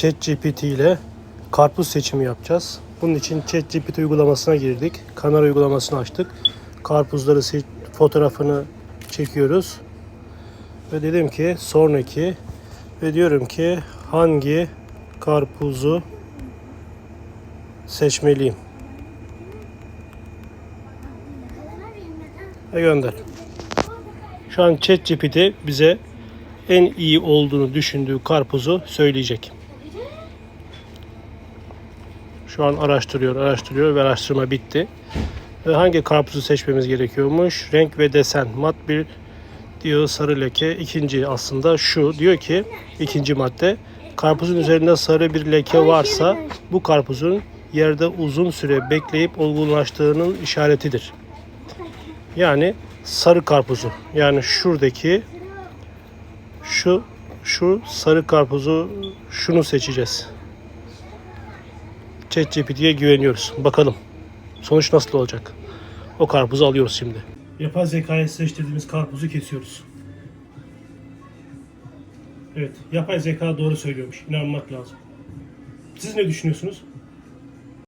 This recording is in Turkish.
ChatGPT ile karpuz seçimi yapacağız. Bunun için ChatGPT uygulamasına girdik. Kamera uygulamasını açtık. Karpuzları fotoğrafını çekiyoruz. Ve dedim ki sonraki ve diyorum ki hangi karpuzu seçmeliyim. Ve gönder. Şu an ChatGPT bize en iyi olduğunu düşündüğü karpuzu söyleyecek. Şu an araştırıyor, araştırıyor ve araştırma bitti. Ve hangi karpuzu seçmemiz gerekiyormuş? Renk ve desen. Mat bir diyor sarı leke. İkinci aslında şu. Diyor ki ikinci madde. Karpuzun üzerinde sarı bir leke varsa bu karpuzun yerde uzun süre bekleyip olgunlaştığının işaretidir. Yani sarı karpuzu. Yani şuradaki şu şu sarı karpuzu şunu seçeceğiz. ChatGPT'ye güveniyoruz. Bakalım sonuç nasıl olacak. O karpuzu alıyoruz şimdi. Yapay zekaya seçtirdiğimiz karpuzu kesiyoruz. Evet, yapay zeka doğru söylüyormuş. İnanmak lazım. Siz ne düşünüyorsunuz?